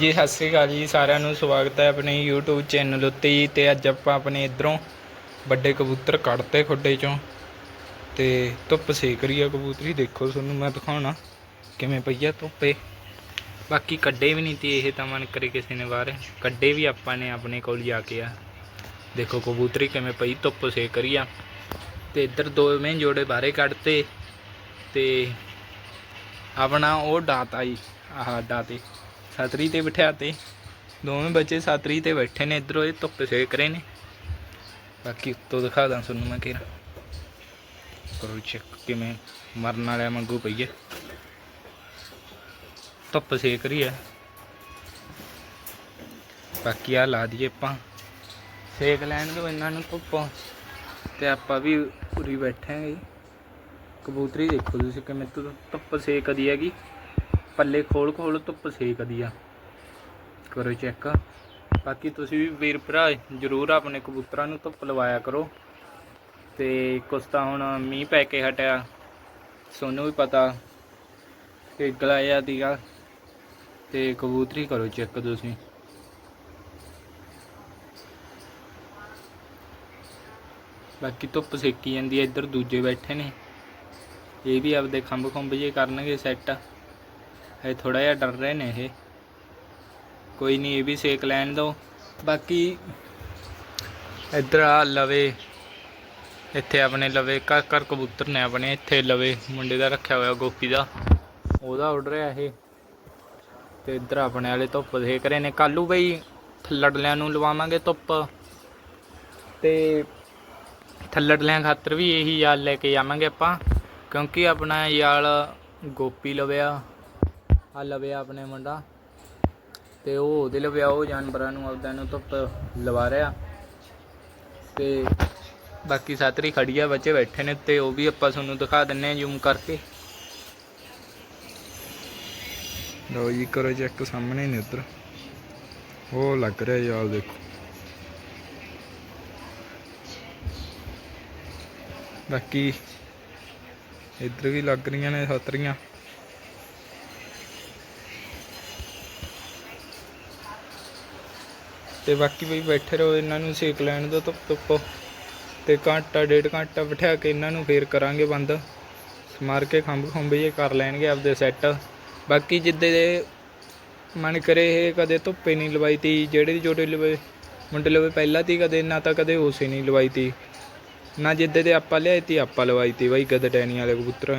ਜੀ, ਸਤਿ ਸ੍ਰੀ ਅਕਾਲ ਜੀ, ਸਾਰਿਆਂ ਨੂੰ ਸਵਾਗਤ ਹੈ ਆਪਣੇ YouTube ਚੈਨਲ ਉੱਤੇ ਜੀ, ਤੇ ਅੱਜ ਆਪਾਂ ਆਪਣੇ ਇਧਰੋਂ ਵੱਡੇ ਕਬੂਤਰ ਕੱਢਤੇ ਖੁੱਡੇ ਚੋਂ। ਤੇ ਧੁੱਪ ਸੇਕ ਰਹੀ ਆ ਕਬੂਤਰੀ, ਦੇਖੋ ਤੁਹਾਨੂੰ ਮੈਂ ਦਿਖਾਉਣਾ ਕਿਵੇਂ ਪਈ ਆ ਧੁੱਪੇ ਬਾਕੀ ਕੱਢੇ ਵੀ ਨਹੀਂ ਤੇ ਇਹ ਤਾਂ ਮਨ ਕਰੇ ਕਿਸੇ ਨੇ ਬਾਹਰ। ਕੱਢੇ ਵੀ ਆਪਾਂ ਨੇ ਆਪਣੇ ਕੋਲ ਜਾ ਕੇ ਆ। ਦੇਖੋ ਕਬੂਤਰੀ ਕਿਵੇਂ ਪਈ, ਧੁੱਪ ਸੇਕ ਰਹੀ ਆ। ਤੇ ਇੱਧਰ ਦੋਵੇਂ ਜੋੜੇ ਬਾਹਰੇ ਕੱਢਤੇ, ਤੇ ਆਪਣਾ ਉਹ ਡਾਤਾ ਜੀ ਆਹ ਡਾਤੇ ਛਤਰੀ ਤੇ ਬਿਠਾਤੇ। ਦੋਵੇਂ ਬੱਚੇ ਛਤਰੀ ਤੇ ਬੈਠੇ ਨੇ ਇਧਰੋਂ, ਇਹ ਧੁੱਪ ਸੇਕ ਰਹੇ ਨੇ। ਬਾਕੀ ਉੱਤੋਂ ਦਿਖਾ ਦਾਂ ਤੁਹਾਨੂੰ ਮੈਂ ਕਿਹੜਾ ਕਰੋ ਚੈੱਕ ਕਿਵੇਂ ਮਰਨ ਵਾਲਿਆ ਮੰਗੂ ਪਈਏ ਧੁੱਪ ਸੇਕ ਰਹੀ ਹੈ। ਬਾਕੀ ਆ ਲਾ ਦਈਏ ਆਪਾਂ। ਸੇਕ ਲੈਣ ਦਿਓ ਇਹਨਾਂ ਨੂੰ ਧੁੱਪੋਂ ਤੇ ਆਪਾਂ ਵੀ ਉਰੀ ਬੈਠਾਂਗੇ। ਜੀ। ਕਬੂਤਰੀ ਦੇਖੋ ਤੁਸੀਂ ਕਿਵੇਂ ਧੁ- ਧੁੱਪ ਸੇਕਦੀ ਹੈਗੀ। ਪੱਲੇ ਖੋਲ ਖੋਲ ਧੁੱਪ ਸੇਕਦੀ ਆ। ਕਰੋ ਚੈੱਕ ਬਾਕੀ ਤੁਸੀਂ ਵੀ ਵੀਰ ਭਰਾ, ਜਰੂਰ ਆਪਣੇ ਕਬੂਤਰਾਂ ਨੂੰ ਧੁੱਪ ਲਵਾਇਆ ਕਰੋ। ਤੇ ਕੁਛ ਤਾਂ ਹੁਣ ਮੀਂਹ ਪੈ ਕੇ ਹਟਿਆ। ਸੋਨੂੰ ਵੀ ਪਤਾ ਕਿ ਗਲਾਇਆ ਦੀਗਾ ਤੇ ਕਬੂਤਰੀ ਕਰੋ ਚੈੱਕ ਤੁਸੀਂ। ਬਾਕੀ ਧੁੱਪ ਸੇਕੀ ਜਾਂਦੀ ਹੈ ਇੱਧਰ ਦੂਜੇ ਬੈਠੇ ਨੇ। ਇਹ ਵੀ ਆਪਦੇ ਖੰਭ ਖੰਭ ਜੇ ਕਰਨਗੇ ਸੈੱਟ ਇਹ ਥੋੜਾ ਜਿਹਾ ਡਰ ਰਹੇ ਨੇ ਇਹ। ਕੋਈ ਨਹੀਂ, ਇਹ ਵੀ ਸੇਕ ਲੈਣ ਦੋ। ਬਾਕੀ ਇੱਧਰ ਆ ਲਵੇ। ਇੱਥੇ ਆਪਣੇ ਲਵੇ, ਘਰ ਘਰ ਕਬੂਤਰ ਨੇ ਆਪਣੇ, ਇੱਥੇ ਲਵੇ। ਮੁੰਡੇ ਦਾ ਰੱਖਿਆ ਹੋਇਆ, ਗੋਪੀ ਦਾ। ਉਹਦਾ ਉੱਡ ਰਿਹਾ ਇਹ। ਤੇ ਇੱਧਰ ਆਪਣੇ ਵਾਲੇ ਧੁੱਪ ਦੇਖ ਰਹੇ ਨੇ। ਕੱਲੂ ਬਈ ਥੱਲੜਲਿਆਂ ਨੂੰ ਲਵਾਵਾਂਗੇ ਧੁੱਪ। ਤੇ ਥੱਲੜਲਿਆਂ ਖਾਤਰ ਵੀ ਇਹੀ ਯਾਲ ਲੈ ਕੇ ਜਾਵਾਂਗੇ ਆਪਾਂ। ਕਿਉਂਕਿ ਆਪਣਾ ਯਾਲ ਗੋਪੀ ਲਵਿਆ ਆ ਲਵਿਆ ਆਪਣੇ ਮੁੰਡਾ। ਤੇ ਉਹ ਉਹਦੇ ਲਵਿਆ ਉਹ ਜਾਨਵਰਾਂ ਨੂੰ ਆਪਦਾ ਨੂੰ ਧੁੱਪ ਲਵਾ ਰਿਹਾ। ਤੇ ਬਾਕੀ ਸਾਤਰੀ ਖੜੀ ਆ, ਬੱਚੇ ਬੈਠੇ ਨੇ ਤੇ ਉਹ ਵੀ ਆਪਾਂ ਤੁਹਾਨੂੰ ਦਿਖਾ ਦਿੰਨੇ ਆ ਜ਼ੂਮ ਕਰਕੇ। ਲਓ ਜੀ, ਕਰੋ ਚੈੱਕ ਸਾਹਮਣੇ ਨੇ ਉੱਧਰ। ਉਹ ਲੱਗ ਰਿਹਾ ਯਾਰ ਦੇਖੋ। ਬਾਕੀ ਇੱਧਰ ਵੀ ਲੱਗ ਰਹੀਆਂ ਨੇ ਸਾਤਰੀਆਂ। ਤੇ ਬਾਕੀ ਬਈ ਬੈਠੇ ਰਹੋ, ਇਹਨਾਂ ਨੂੰ ਸੇਕ ਲੈਣ ਦਿਓ ਧੁੱਪ ਧੁੱਪ। ਤੇ ਘੰਟਾ, ਡੇਢ ਘੰਟਾ ਬਿਠਾ ਕੇ ਇਹਨਾਂ ਨੂੰ ਫੇਰ ਕਰਾਂਗੇ ਬੰਦ। ਮਾਰ ਕੇ ਖੰਭ ਖੰਭ ਜੇ ਕਰ ਲੈਣਗੇ ਆਪਦੇ ਸੈੱਟ ਬਾਕੀ ਜਿੱਦੇ ਦੇ ਮਨ ਕਰੇ ਇਹ ਕਦੇ ਧੁੱਪੇ ਨਹੀਂ ਲਵਾਈ ਤੀ, ਜਿਹੜੇ ਜੋੜੇ ਲਵੇ, ਮੁੰਡੇ ਲਵੇ ਪਹਿਲਾਂ ਤੀ, ਕਦੇ ਨਾ ਤਾਂ ਕਦੇ ਉਸੇ ਨਹੀਂ ਲਵਾਈ ਤੀ। ਨਾ ਜਿੱਦੇ ਦੇ ਆਪਾਂ ਲਿਆਈ ਤੀ, ਆਪਾਂ ਲਵਾਈ ਤੀ ਬਾਈ ਗਦ ਟੈਣੀ ਵਾਲੇ ਕਬੂਤਰ।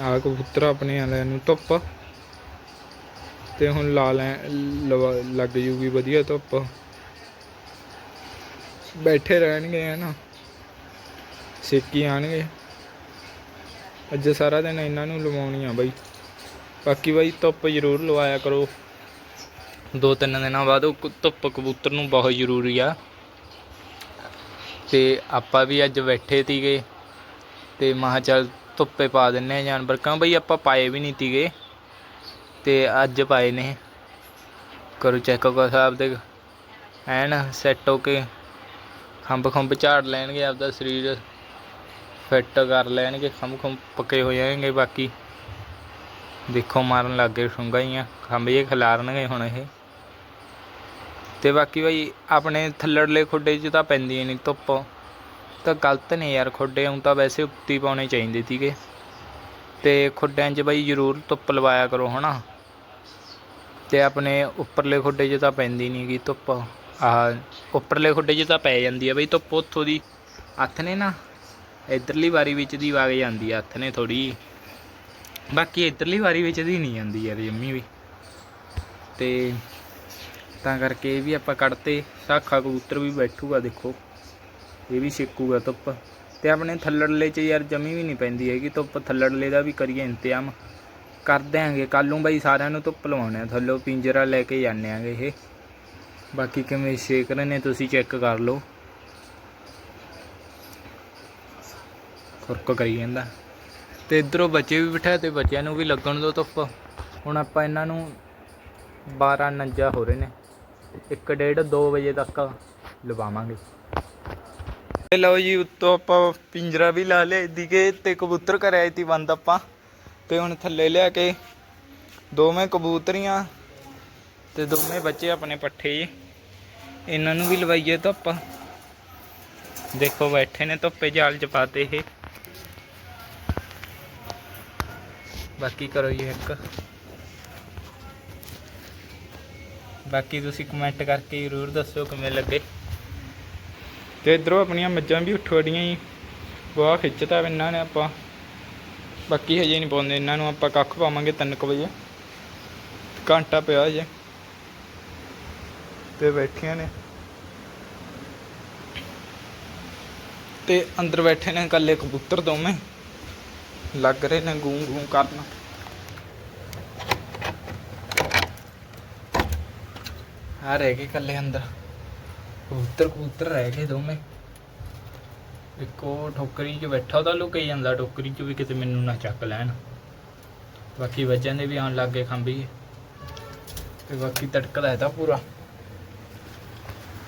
ਆਹ ਕਬੂਤਰ ਆਪਣੇ ਵਾਲਿਆਂ ਨੂੰ ਧੁੱਪ। ਤੇ ਹੁਣ ਲਾ ਲੈ, ਲਵਾ- ਲੱਗ ਜੂਗੀ ਵਧੀਆ ਧੁੱਪ। ਬੈਠੇ ਰਹਿਣਗੇ ਹੈ ਨਾ। ਸੇਕੀ ਆਣਗੇ। ਅੱਜ ਸਾਰਾ ਦਿਨ ਇਹਨਾਂ ਨੂੰ ਲਵਾਉਣੀ ਆ ਬਾਈ। ਬਾਕੀ ਬਾਈ ਧੁੱਪ ਜ਼ਰੂਰ ਲਵਾਇਆ ਕਰੋ। ਦੋ ਤਿੰਨ ਦਿਨਾਂ ਬਾਅਦ ਉਹ ਕ- ਧੁੱਪ ਕਬੂਤਰ ਨੂੰ ਬਹੁਤ ਜ਼ਰੂਰੀ ਆ। ਤੇ ਆਪਾਂ ਵੀ ਅੱਜ ਬੈਠੇ ਤੀਗੇ ਤੇ ਮਹਾ ਚੱਲ ਧੁੱਪੇ ਪਾ ਦਿੰਨੇ ਆ ਜਾਨਵਰ। ਕਿਉਂ ਬਈ ਆਪਾਂ ਪਾਏ ਵੀ ਨਹੀਂ ਤੀਗੇ ਤੇ ਅੱਜ ਪਾਏ ਨੇ। ਕਰੋ ਚੈੱਕ ਕੋ ਸਾਹਿਬ ਦੇ ਐਨ ਸੈੱਟ ਹੋ ਕੇ ਖੰਭ ਖੰਭ ਝਾੜ ਲੈਣਗੇ ਆਪਦਾ ਸਰੀਰ। ਫਿੱਟ ਕਰ ਲੈਣਗੇ ਖੰਭ ਖੰਭ ਪੱਕੇ ਹੋ ਜਾਣਗੇ ਬਾਕੀ। ਦੇਖੋ ਮਾਰਨ ਲੱਗ ਗਏ ਸੁੰਘਾ ਲੱਗੇ ਆ, ਖੰਭ ਜੇ ਖਿਲਾਰਨਗੇ ਹੁਣ ਇਹ। ਤੇ ਬਾਕੀ ਬਈ, ਆਪਣੇ ਥੱਲੜਲੇ ਖੁੱਡੇ 'ਚ ਤਾਂ ਪੈਂਦੀ ਨਹੀਂ ਧੁੱਪ। ਤਾਂ ਗਲਤ ਨੇ ਯਾਰ ਖੁੱਡੇ ਹੁਣ ਤਾਂ ਵੈਸੇ ਉੱਤੀ ਪਾਉਣੇ ਚਾਹੀਦੇ ਸੀਗੇ। ਤੇ ਖੁੱਡਿਆਂ 'ਚ ਬਈ ਜ਼ਰੂਰ ਧੁੱਪ ਲਵਾਇਆ ਕਰੋ ਹਨਾ। ਤੇ ਆਪਣੇ ਉੱਪਰਲੇ ਖੁੱਡੇ 'ਚ ਤਾਂ ਪੈਂਦੀ ਨਹੀਂ ਗੀ ਧੁੱਪ। ਆਹ ਉੱਪਰਲੇ ਖੁੱਡੇ 'ਚ ਤਾਂ ਪੈ ਜਾਂਦੀ ਆ ਬਈ ਧੁੱਪ ਉੱਥੋਂ ਦੀ। ਹੱਥ ਨੇ ਨਾ, ਇਧਰਲੀ ਵਾਰੀ ਵਿੱਚ ਦੀ ਵਗ ਜਾਂਦੀ ਆ ਹੱਥ ਨੇ ਥੋੜੀ ਬਾਕੀ ਇਧਰਲੀ ਵਾਰੀ ਵਿੱਚ ਦੀ ਨਹੀਂ ਜਾਂਦੀ ਯਾਰ ਜੰਮੀ ਵੀ। ਤੇ ਤਾਂ ਕਰਕੇ ਇਹ ਵੀ ਆਪਾਂ ਕੱਢਤੇ, ਸਾਖਾ ਕਬੂਤਰ ਵੀ ਬੈਠੂਗਾ ਦੇਖੋ। ਇਹ ਵੀ ਛੇਕੂਗਾ ਧੁੱਪ। ਤੇ ਆਪਣੇ ਥੱਲੜਲੇ 'ਚ ਯਾਰ ਜਮੀ ਵੀ ਨਹੀਂ ਪੈਂਦੀ ਹੈਗੀ ਧੁੱਪ, ਥੱਲੜਲੇ ਦਾ ਵੀ ਕਰੀਏ ਇੰਤਜ਼ਾਮ। ਕਰ ਦਿਆਂਗੇ। ਕੱਲ ਨੂੰ ਬਾਈ ਸਾਰਿਆਂ ਨੂੰ ਧੁੱਪ ਲਵਾਉਣੇ ਆ। ਥੱਲੋਂ ਪਿੰਜਰਾ ਲੈ ਕੇ ਜਾਂਦੇ ਆਂਗੇ ਇਹ। ਬਾਕੀ ਕਿਵੇਂ ਸੇਕ ਰਹੇ ਨੇ ਤੁਸੀਂ ਚੈੱਕ ਕਰ ਲਓ। ਖੁਰਕ ਕਰੀ ਜਾਂਦਾ। ਤੇ ਇਧਰੋਂ ਬੱਚੇ ਵੀ ਬਿਠਾ ਤੇ ਬੱਚਿਆਂ ਨੂੰ ਵੀ ਲੱਗਣ ਦੋ ਧੁੱਪ। ਹੁਣ ਆਪਾਂ ਇਹਨਾਂ ਨੂੰ 12 ਨੰਜਾ ਹੋ ਰਹੇ ਨੇ। 1:30 2 ਵਜੇ ਤੱਕ ਲਵਾਵਾਂਗੇ। ਤੇ ਲਓ ਜੀ, ਉੱਤੋਂ ਆਪਾਂ ਪਿੰਜਰਾ ਵੀ ਲਾ ਲਿਆ। ਦੀਗੇ ਤੇ ਕਬੂਤਰ ਕਰਿਆ ਤੀ ਬੰਦ ਆਪਾਂ। ਤੇ ਹੁਣ ਥੱਲੇ ਲਿਆ ਕੇ ਦੋਵੇਂ ਕਬੂਤਰੀਆਂ ਤੇ ਦੋਵੇਂ ਬੱਚੇ ਆਪਣੇ ਪੱਠੇ ਜੀ। ਇਹਨਾਂ ਨੂੰ ਵੀ ਲਵਾਈਏ ਧੁੱਪ। ਦੇਖੋ ਬੈਠੇ ਨੇ ਧੁੱਪੇ ਜਾਲ ਚ ਪਾਤੇ ਇਹ। ਬਾਕੀ ਕਰੋ ਜੀ ਇੱਕ। ਬਾਕੀ ਤੁਸੀਂ ਕਮੈਂਟ ਕਰਕੇ ਜ਼ਰੂਰ ਦੱਸਿਓ ਕਿਵੇਂ ਲੱਗੇ। ਤੇ ਇਧਰੋਂ ਆਪਣੀਆਂ ਮੱਝਾਂ ਵੀ ਉਠੋੜੀਆਂ ਜੀ। ਬਹੁਤ ਖਿੱਚਤਾ ਇਹਨਾਂ ਨੇ ਆਪਾਂ। ਬਾਕੀ ਹਜੇ ਨਹੀਂ ਪਾਉਂਦੇ ਇਹਨਾਂ ਨੂੰ ਆਪਾਂ ਕੱਖ ਪਾਵਾਂਗੇ 3 ਵਜੇ। ਘੰਟਾ ਪਿਆ ਜੇ ਤੇ ਬੈਠੀਆਂ ਨੇ। ਤੇ ਅੰਦਰ ਬੈਠੇ ਨੇ ਇਕੱਲੇ ਕਬੂਤਰ ਦੋਵੇਂ। ਲੱਗ ਰਹੇ ਨੇ ਗੂੰ ਗੂੰ ਕਰਨ। ਆ ਰਹਿ ਗਏ ਇਕੱਲੇ ਅੰਦਰ। ਕਬੂਤਰ ਕਬੂਤਰ ਰਹਿ ਗਏ ਦੋਵੇਂ। ਇੱਕ ਉਹ ਠੋਕਰੀ 'ਚ ਬੈਠਾ, ਉਹਦਾ ਲੁਕਈ ਜਾਂਦਾ ਟੋਕਰੀ 'ਚ ਵੀ ਕਿਤੇ ਮੈਨੂੰ ਨਾ ਚੱਕ ਲੈਣ। ਬਾਕੀ ਬੱਚਿਆਂ ਦੇ ਵੀ ਆਉਣ ਲੱਗ ਗਏ ਖੰਭੀ। ਤੇ ਬਾਕੀ ਤੜਕਦਾ ਹੈ ਤਾਂ ਪੂਰਾ।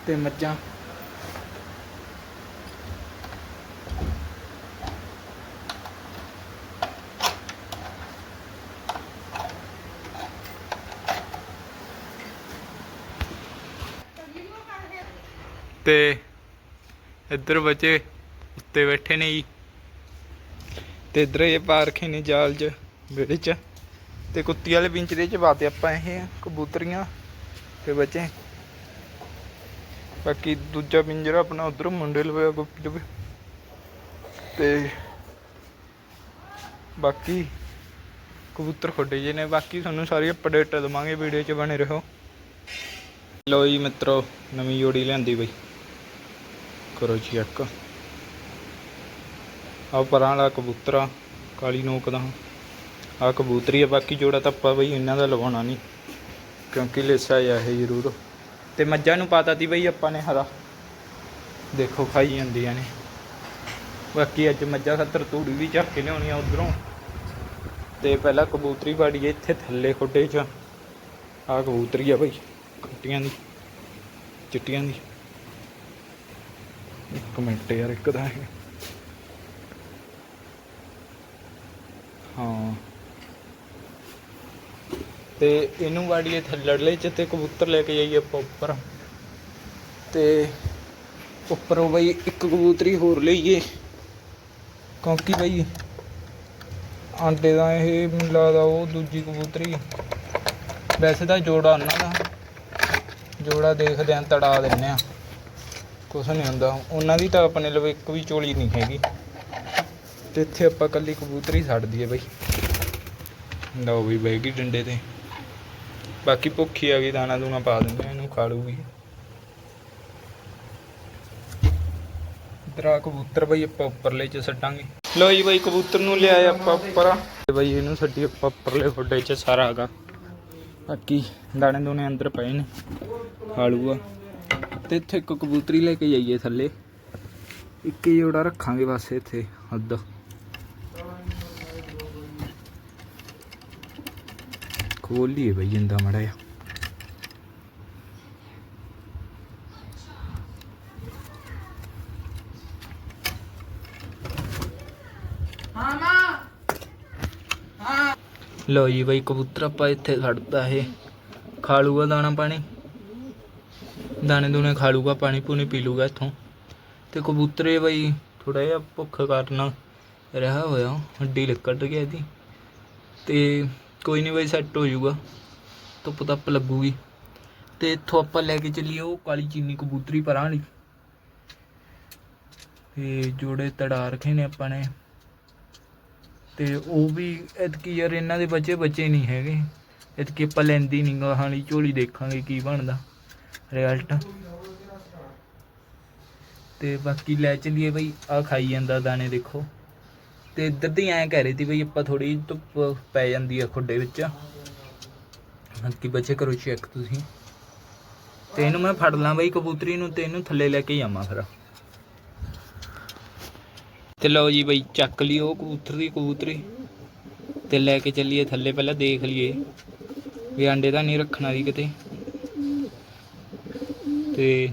ਤੇ ਮੱਝਾਂ। ਤੇ ਇੱਧਰ ਬਚੇ ਉੱਤੇ ਬੈਠੇ ਨੇ ਜੀ। ਤੇ ਇਧਰ ਇਹ ਪਾ ਰੱਖੇ ਨੇ ਜਾਲ 'ਚ, ਵਿਹੜੇ 'ਚ। ਤੇ ਕੁੱਤੀ ਵਾਲੇ ਪਿੰਜਰੇ 'ਚ ਪਾਤੇ ਆਪਾਂ ਇਹ ਕਬੂਤਰੀਆਂ। ਤੇ ਬੱਚੇ। ਬਾਕੀ ਦੂਜਾ ਪਿੰਜਰਾ ਆਪਣਾ ਉਧਰ ਮੁੰਡੇ ਲਵਾਇਆ ਗੁੱਪ ਜਵੇ ਤੇ ਬਾਕੀ ਕਬੂਤਰ ਖੋਡੇ ਜੇ ਨੇ। ਬਾਕੀ ਤੁਹਾਨੂੰ ਸਾਰੀ ਅਪਡੇਟ ਦਵਾਂਗੇ ਵੀਡੀਓ 'ਚ, ਬਣੇ ਰਹੋ। ਲੋ ਜੀ ਮਿੱਤਰੋ, ਨਵੀਂ ਜੋੜੀ ਲਿਆਂਦੀ ਬਈ। ਕਰੋ ਚੈੱਕ ਆ ਪਰਾਂ ਵਾਲਾ ਕਬੂਤਰ ਆ ਕਾਲੀ ਨੋਕ ਦਾ। ਆ ਕਬੂਤਰੀ ਆ, ਬਾਕੀ ਜੋੜਾ ਤਾਂ ਆਪਾਂ ਬਈ ਇਹਨਾਂ ਦਾ ਲਵਾਉਣਾ ਨਹੀਂ, ਕਿਉਂਕਿ ਲੇਸਾ ਆ ਇਹ ਜ਼ਰੂਰ। ਤੇ ਮੱਝਾਂ ਨੂੰ ਪਾਤਾ ਤੀ ਬਈ ਆਪਾਂ ਨੇ ਹਰਾ। ਦੇਖੋ ਖਾਈ ਜਾਂਦੀਆਂ ਨੇ। ਬਾਕੀ ਅੱਜ ਮੱਝਾਂ ਖਾਤਰ ਤੂੜੀ ਵੀ ਚੱਕ ਕੇ ਲਿਆਉਣੀ ਆ ਉਧਰੋਂ। ਤੇ ਪਹਿਲਾਂ ਕਬੂਤਰੀ ਬਾੜੀ ਆ ਇੱਥੇ ਥੱਲੇ ਖੁੱਡੇ 'ਚ। ਆ ਕਬੂਤਰੀ ਆ ਬਈ, ਖੱਟੀਆਂ ਦੀ, ਚਿੱਟੀਆਂ ਦੀ। ਇੱਕ ਮਿੰਟ ਯਾਰ, ਇੱਕ ਦਾ ਹੈ ਹਾਂ। ਤੇ ਇਹਨੂੰ ਵਾੜੀਏ ਥੱਲੜਲੇ ਚ ਤੇ ਕਬੂਤਰ ਲੈ ਕੇ ਜਾਈਏ ਆਪਾਂ ਉੱਪਰ। ਤੇ ਉੱਪਰੋਂ ਬਈ ਇੱਕ ਕਬੂਤਰੀ ਹੋਰ ਲਈਏ। ਕਿਉਂਕਿ ਬਈ। ਆਂਡੇ ਦਾ ਇਹ ਮੈਨੂੰ ਲੱਗਦਾ ਉਹ ਦੂਜੀ ਕਬੂਤਰੀ। ਵੈਸੇ ਤਾਂ ਜੋੜਾ ਉਹਨਾਂ ਦਾ। ਜੋੜਾ ਦੇਖਦੇ ਆਂ, ਤੜਾ ਦਿੰਨੇ ਆ। ਕੁਛ ਨਹੀਂ ਹੁੰਦਾ। ਉਹਨਾਂ ਦੀ ਤਾਂ ਆਪਣੇ ਲਵੇ ਇੱਕ ਵੀ ਚੋਲੀ ਨਹੀਂ ਹੈਗੀ। ਤੇ ਇੱਥੇ ਆਪਾਂ ਕੱਲੀ ਕਬੂਤਰੀ ਛੱਡ ਦਈਏ ਬਈ। ਲਓ ਵੀ ਬਹਿ ਗਈ ਡੰਡੇ ਤੇ। ਬਾਕੀ ਭੁੱਖੀ ਆ ਗਈ, ਦਾਣਾ ਦੂਣਾ ਪਾ ਦਿੰਦੇ ਆ, ਇਹਨੂੰ ਖਾ ਲੂਗੀ ਇਧਰ ਕਬੂਤਰ ਬਈ, ਆਪਾਂ ਉੱਪਰਲੇ ਚ ਛੱਡਾਂਗੇ ਲਓ ਜੀ ਬਈ ਕਬੂਤਰ ਨੂੰ ਲਿਆਏ ਆਪਾਂ ਉੱਪਰ। ਤੇ ਬਈ ਇਹਨੂੰ ਛੱਡੀ ਆਪਾਂ ਉੱਪਰਲੇ ਖੁੱਡੇ ਚ ਸਾਰਾ ਹੈਗਾ ਬਾਕੀ ਦਾਣੇ ਦੂਣੇ ਅੰਦਰ ਪਏ ਨੇ ਖਾ ਲੂਗਾ ਤੇ ਇੱਥੇ ਇੱਕ ਕਬੂਤਰੀ ਲੈ ਕੇ ਜਾਈਏ ਥੱਲੇ। ਇੱਕ ਜੋੜਾ ਰੱਖਾਂਗੇ ਬਸ ਇੱਥੇ ਹੱਦ ਅੱਧ ਖੋਲੀਏ ਬਈ ਜਿੰਦਾ ਮੜਾ ਆ ਲੋ ਜੀ ਬਈ ਕਬੂਤਰ ਆਪਾਂ ਇੱਥੇ ਛੱਡਦਾ ਇਹ। ਖਾ ਲੂਗਾ ਦਾਣਾ ਪਾਣੀ। ਦਾਣੇ ਦੂਣੇ ਖਾ ਲੂਗਾ ਪਾਣੀ ਪੂਣੀ ਪੀ ਲੂਗਾ ਇੱਥੋਂ। ਤੇ ਕਬੂਤਰੇ ਬਈ ਥੋੜਾ ਜਿਹਾ ਭੁੱਖ ਕਾਰਨ ਰਿਹਾ ਹੋਇਆ। ਹੱਡੀ ਨਿਕਲ ਗਿਆ ਇਹਦੀ। ਤੇ ਕੋਈ ਨਹੀਂ ਬਈ ਸੈੱਟ ਹੋ ਜਾਊਗਾ। ਧੁੱਪ ਧੱਪ ਲੱਗੂਗੀ। ਤੇ ਇੱਥੋਂ ਆਪਾਂ ਲੈ ਕੇ ਚੱਲੀਏ ਉਹ ਕਾਲੀ ਚੀਨੀ ਕਬੂਤਰੀ ਪਰਾਂ ਵਾਲੀ। ਤੇ ਜੋੜੇ ਤੜਾ ਰੱਖੇ ਨੇ ਆਪਾਂ ਨੇ। ਤੇ ਉਹ ਵੀ ਇਤਕੀ ਯਾਰ ਇਹਨਾਂ ਦੇ ਬੱਚੇ ਬੱਚੇ ਨਹੀਂ ਹੈਗੇ। ਇਤਕੀ ਆਪਾਂ ਲੈਂਦੀ ਨਹੀਂ ਗਾਹਾਂ ਵਾਲੀ ਝੋਲੀ ਦੇਖਾਂਗੇ ਕੀ ਬਣਦਾ ਰਿਜ਼ਲਟ ਤੇ ਬਾਕੀ ਲੈ ਚਲੀਏ ਬਈ ਆ ਖਾਈ ਜਾਂਦਾ ਦਾਣੇ ਦੇਖੋ। ਤੇ ਇੱਧਰ ਦੀ ਐਂ ਕਹਿ ਰਹੀ ਸੀ ਬਈ ਆਪਾਂ ਥੋੜੀ ਧੁੱਪ ਪੈ ਜਾਂਦੀ ਆ ਖੁੱਡੇ ਵਿੱਚ। ਬਾਕੀ ਬੱਚੇ ਕਰੋ ਚੈੱਕ ਤੁਸੀਂ। ਤੇ ਇਹਨੂੰ ਮੈਂ ਫੜ ਲਾਂ ਬਈ ਕਬੂਤਰੀ ਨੂੰ ਤੇ ਇਹਨੂੰ ਥੱਲੇ ਲੈ ਕੇ ਜਾਵਾਂ ਫਿਰ। ਤੇ ਲਓ ਜੀ ਬਈ ਚੱਕ ਲਈ ਉਹ ਕਬੂਤਰ ਦੀ ਕਬੂਤਰੀ। ਤੇ ਲੈ ਕੇ ਚੱਲੀਏ ਥੱਲੇ ਪਹਿਲਾਂ ਦੇਖ ਲਈਏ। ਵੀ ਆਂਡੇ ਤਾਂ ਨਹੀਂ ਰੱਖਣਾ ਦੀ ਕਿਤੇ। ਤੇ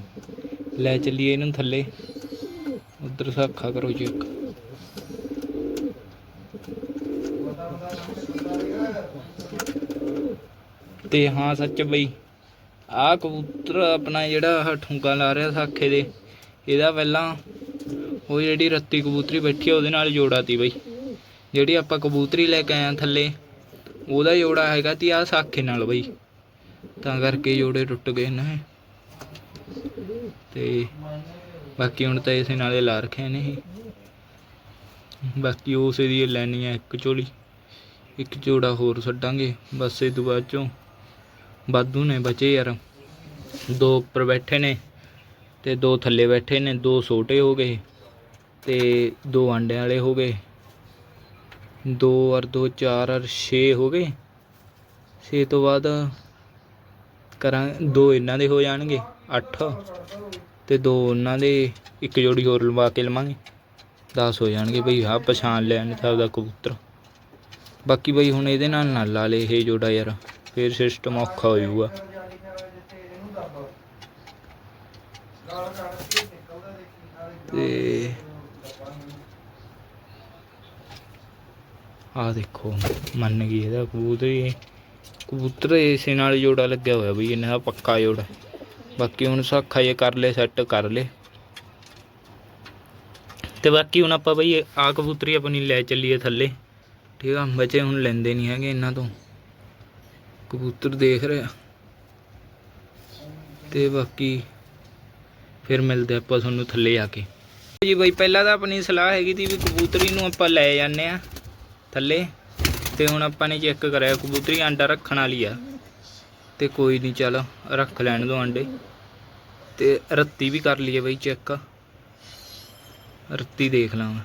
ਲੈ ਚੱਲੀਏ ਇਹਨੂੰ ਥੱਲੇ। ਉਧਰ ਸਾਖਾ ਕਰੋ ਚੈੱਕ ਤੇ ਹਾਂ ਸੱਚ ਬਈ। ਆ ਕਬੂਤਰ ਆਪਣਾ ਜਿਹੜਾ ਆਹ ਠੁੰਗਾ ਲਾ ਰਿਹਾ ਸਾਖੇ ਦੇ, ਇਹਦਾ ਪਹਿਲਾਂ ਉਹ ਜਿਹੜੀ ਰੱਤੀ ਕਬੂਤਰੀ ਬੈਠੀ ਆ, ਉਹਦੇ ਨਾਲ ਜੋੜਾ ਤੀ ਬਈ। ਜਿਹੜੀ ਆਪਾਂ ਕਬੂਤਰੀ ਲੈ ਕੇ ਆਏ ਆ ਥੱਲੇ, ਉਹਦਾ ਜੋੜਾ ਹੈਗਾ ਤੀ ਆ ਸਾਖੇ ਨਾਲ ਬਈ। ਤਾਂ ਕਰਕੇ ਜੋੜੇ ਟੁੱਟ ਗਏ ਨਾ ਤੇ ਬਾਕੀ ਹੁਣ ਤਾਂ ਇਸੇ ਨਾਲੇ ਲਾ ਰੱਖਿਆ ਨੇ ਬਾਕੀ ਉਸੇ ਦੀ ਲੈਣੀ ਹੈ ਇੱਕ ਝੋਲੀ ਇੱਕ ਜੋੜਾ ਹੋਰ ਛੱਡਾਂਗੇ, ਬਸ ਇਹ ਤੋਂ ਬਾਅਦ ਚੋਂ ਵਾਧੂ ਨੇ ਬਚੇ ਯਾਰ। ਦੋ ਉੱਪਰ ਬੈਠੇ ਨੇ ਤੇ ਦੋ ਥੱਲੇ ਬੈਠੇ ਨੇ, ਦੋ ਛੋਟੇ ਹੋ ਗਏ ਤੇ ਦੋ ਆਂਡਿਆਂ ਵਾਲੇ ਹੋ ਗਏ। ਦੋ ਔਰ ਦੋ, ਚਾਰ ਔਰ 6 ਹੋ ਗਏ। 6 ਤੋਂ ਬਾਅਦ ਕਰਾਂ, ਦੋ ਇਹਨਾਂ ਦੇ ਹੋ ਜਾਣਗੇ 8 ਤੇ ਦੋ ਉਹਨਾਂ ਦੇ ਇੱਕ ਜੋੜੀ ਹੋਰ ਲਵਾ ਕੇ ਲਵਾਂਗੇ। 10 ਹੋ ਜਾਣਗੇ ਬਈ, ਆਹ ਪਛਾਣ ਲੈਣ ਸਾਹਿਬ ਦਾ ਕਬੂਤਰ। ਬਾਕੀ ਬਈ ਹੁਣ ਇਹਦੇ ਨਾਲ ਨਾਲ ਲਾ ਲੇ ਇਹ ਜੋੜਾ ਯਾਰ। ਫਿਰ ਸਿਸਟਮ ਔਖਾ ਹੋ ਜਾਊਗਾ। ਤੇ ਆ ਦੇਖੋ, ਮੰਨ ਗਈ ਇਹਦਾ ਕਬੂਤਰ ਹੀ। ਕਬੂਤਰ ਇਸੇ ਨਾਲ ਜੋੜਾ ਲੱਗਿਆ ਹੋਇਆ ਬਈ, ਇਹਨਾਂ ਦਾ ਪੱਕਾ ਜੋੜਾ। ਬਾਕੀ ਹੁਣ ਸਾਖਾ ਇਹ ਕਰ ਲੈ, ਸੈੱਟ ਕਰ ਲੈ। ਤੇ ਬਾਕੀ ਹੁਣ ਆਪਾਂ ਬਈ ਆ ਕਬੂਤਰੀ ਆਪਣੀ ਲੈ ਚੱਲੀਏ ਥੱਲੇ। ਠੀਕ ਆ, ਬੱਚੇ ਹੁਣ ਲੈਂਦੇ ਨਹੀਂ ਹੈਗੇ ਇਹਨਾਂ ਤੋਂ। ਕਬੂਤਰ ਦੇਖ ਰਿਹਾ ਤੇ ਬਾਕੀ ਫਿਰ ਮਿਲਦੇ ਆਪਾਂ ਤੁਹਾਨੂੰ ਥੱਲੇ ਆ ਕੇ। ਜੀ ਬਈ, ਪਹਿਲਾਂ ਤਾਂ ਆਪਣੀ ਸਲਾਹ ਹੈਗੀ ਤੀ ਵੀ ਕਬੂਤਰੀ ਨੂੰ ਆਪਾਂ ਲੈ ਜਾਂਦੇ ਆ ਥੱਲੇ। ਤੇ ਹੁਣ ਆਪਾਂ ਨੇ ਚੈੱਕ ਕਰਿਆ, ਕਬੂਤਰੀ ਅੰਡਾ ਰੱਖਣ ਵਾਲੀ ਆ। ਤੇ ਕੋਈ ਨਹੀਂ ਚੱਲ ਰੱਖ ਲੈਣ ਦੋ ਅੰਡੇ। ਤੇ ਰੱਤੀ ਵੀ ਕਰ ਲਈਏ ਬਈ ਚੈੱਕ ਰੱਤੀ ਦੇਖ ਲਾਂਗਾ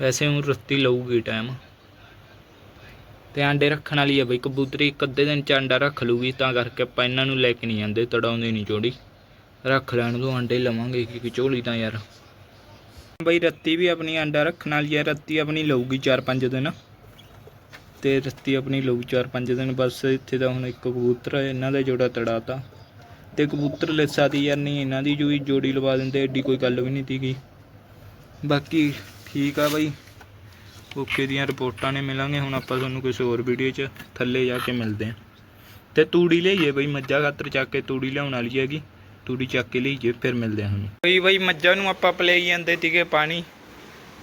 ਵੈਸੇ ਹੁਣ ਰੱਤੀ ਲਊਗੀ ਟਾਈਮ ਤੇ ਆਂਡੇ ਰੱਖਣ ਵਾਲੀ ਆ ਬਈ, ਕਬੂਤਰੀ ਇੱਕ ਅੱਧੇ ਦਿਨ ਚ ਆਂਡਾ ਰੱਖ ਲੂਗੀ, ਤਾਂ ਕਰਕੇ ਆਪਾਂ ਇਹਨਾਂ ਨੂੰ ਲੈ ਕੇ ਨਹੀਂ ਜਾਂਦੇ, ਤੜਾਉਂਦੇ ਨਹੀਂ ਚੋੜੀ। ਰੱਖ ਲੈਣ ਤੋਂ ਆਂਡੇ ਲਵਾਂਗੇ ਕਿਉਂਕਿ ਝੋਲੀ ਤਾਂ ਯਾਰ। ਬਈ ਰੱਤੀ ਵੀ ਆਪਣੀ ਆਂਡਾ ਰੱਖਣ ਵਾਲੀ ਆ, ਰੱਤੀ ਆਪਣੀ ਲਊਗੀ 4-5 ਦਿਨ। ਤੇ ਰੱਤੀ ਆਪਣੀ ਲਊ 4-5 ਦਿਨ, ਬਸ ਇੱਥੇ ਤਾਂ ਹੁਣ ਇੱਕ ਕਬੂਤਰ ਇਹਨਾਂ ਦਾ ਜੋੜਾ ਤੜਾਤਾ। ਤੇ ਕਬੂਤਰ ਲਿਸਾ ਦੀ ਯਾਰ ਨਹੀਂ, ਇਹਨਾਂ ਦੀ ਜੋਈ ਜੋੜੀ ਲਵਾ ਦਿੰਦੇ ਐਡੀ ਕੋਈ ਗੱਲ ਵੀ ਨਹੀਂ ਤੀਗੀ। ਬਾਕੀ ਠੀਕ ਆ ਬਾਈ। ਓਕੇ ਦੀਆਂ ਰਿਪੋਰਟਾਂ ਨੇ, ਮਿਲਾਂਗੇ। ਹੁਣ ਆਪਾਂ ਤੁਹਾਨੂੰ ਕਿਸੇ ਹੋਰ ਵੀਡੀਓ 'ਚ ਥੱਲੇ ਜਾ ਕੇ ਮਿਲਦੇ ਹਾਂ। ਤੇ ਤੂੜੀ ਲਈਏ ਬਈ, ਮੱਝਾਂ ਖਾਤਰ ਚੱਕ ਕੇ ਤੂੜੀ ਲਿਆਉਣ ਵਾਲੀ ਹੈਗੀ। ਤੂੜੀ ਚੱਕ ਕੇ ਲਈਏ, ਫਿਰ ਮਿਲਦੇ ਹਾਂ ਹੁਣ ਬਈ ਬਈ, ਮੱਝਾਂ ਨੂੰ ਆਪਾਂ ਪਲੇ ਜਾਂਦੇ ਸੀਗੇ ਪਾਣੀ।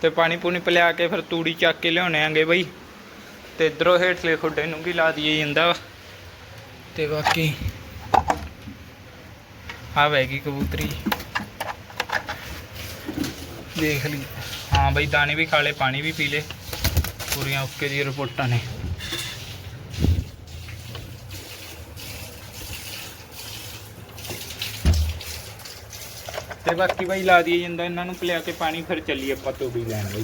ਤੇ ਪਾਣੀ ਪੂਣੀ ਪਿਲਾ ਕੇ ਫਿਰ ਤੂੜੀ ਚੱਕ ਕੇ ਲਿਆਉਣੇ ਆਂਗੇ ਬਈ। ਤੇ ਇਧਰੋਂ ਹੇਠਲੇ ਖੁੱਡੇ ਨੂੰ ਵੀ ਲਾ ਦਈਏ ਜਾਂਦਾ ਵਾ। ਤੇ ਬਾਕੀ ਆ ਵੈਗੀ ਕਬੂਤਰੀ। ਦੇਖ ਲਈ। ਹਾਂ ਬਈ, ਦਾਣੇ ਵੀ ਖਾ ਲਏ, ਪਾਣੀ ਵੀ ਪੀ ਲਏ। ਪੂਰੀਆਂ ਓਕੇ ਦੀ ਰਿਪੋਰਟਾਂ ਨੇ। ਤੇ ਬਾਕੀ ਬਾਈ, ਲਾ ਦਈਏ ਜਾਂਦਾ ਇਹਨਾਂ ਨੂੰ ਪਿਲਾ ਕੇ ਪਾਣੀ, ਫਿਰ ਚੱਲੀਏ ਆਪਾਂ ਤੂੜੀ ਲੈਣ ਬਈ।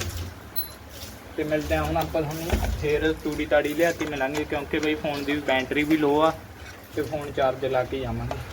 ਤੇ ਮਿਲਦੇ ਹਾਂ ਹੁਣ ਆਪਾਂ ਤੁਹਾਨੂੰ। ਫੇਰ ਤੂੜੀ ਤਾੜੀ ਲਿਆਤੀ ਮਿਲਾਂਗੇ, ਕਿਉਂਕਿ ਬਈ ਫੋਨ ਦੀ ਬੈਟਰੀ ਵੀ ਲੋ ਆ, ਤੇ ਫੋਨ ਚਾਰਜ ਲਾ ਕੇ ਜਾਵਾਂਗੇ।